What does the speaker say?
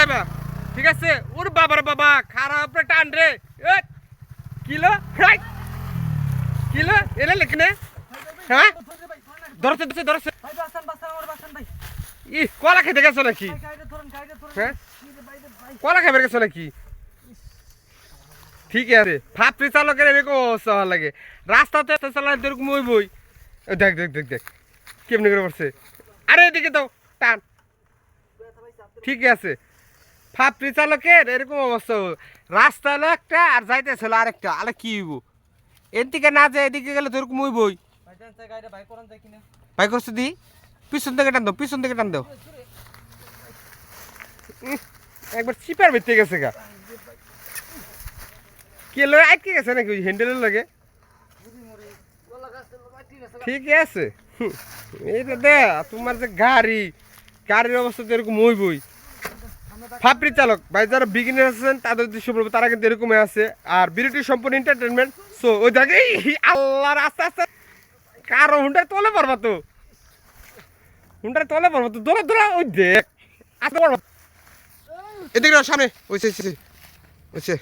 চালাইবা ঠিক আছে? ওর বাবার বাবা খারাপ রে টান রে। কিলো কিলো এনে লেখনে হ্যাঁ? ধরছে ধরছে ধরছে। ই কলা খেতে গেছো নাকি? হ্যাঁ? কলা খাবে গেছো নাকি? ঠিক আছে। ফাপড়ি চালকের এরকম অবস্থা ভালো লাগে। রাস্তাতে তো এরকম ওই বই। দেখ দেখ দেখ দেখ। কেমনি করে পড়ছে? আরে, এদিকে দাও টান। ঠিক আছে। ফাপড়ি চালকের এরকম অবস্থা রাস্তা হলো একটা আর যাইতেছিল আরেকটা। আরে কি হইব? এদিকে না যায় এদিকে গেলে তো এরকম ওই বই ভাই করছে দি। পিছন থেকে টান দাও, পিছন থেকে টান দাও। একবার চিপার বেঁচে গেছে গা। কে লয় আটকে গেছে নাকি ওই হ্যান্ডেলের লাগে? ঠিক আছে। এইটা দে, তোমার যে গাড়ি, গাড়ির অবস্থা তো এরকম ওই ফাপড়ি চালক, ভাই যারা বিগিনার আছেন, তাদের উদ্দেশ্য বলব, তারা কিন্তু এরকমই আছে। আর বিরতি সম্পূর্ণ এন্টারটেনমেন্ট সো ওই দেখে আল্লাহর আস্তে আস্তে। কারও হুন্ডার তোলে পারবা তো। হুন্ডার তোলে পারবা তো। দৌড়া দৌড়া, ওই দেখ। আস্তে পারবা এদিকে সামনে। ওই সে ওই ওইছে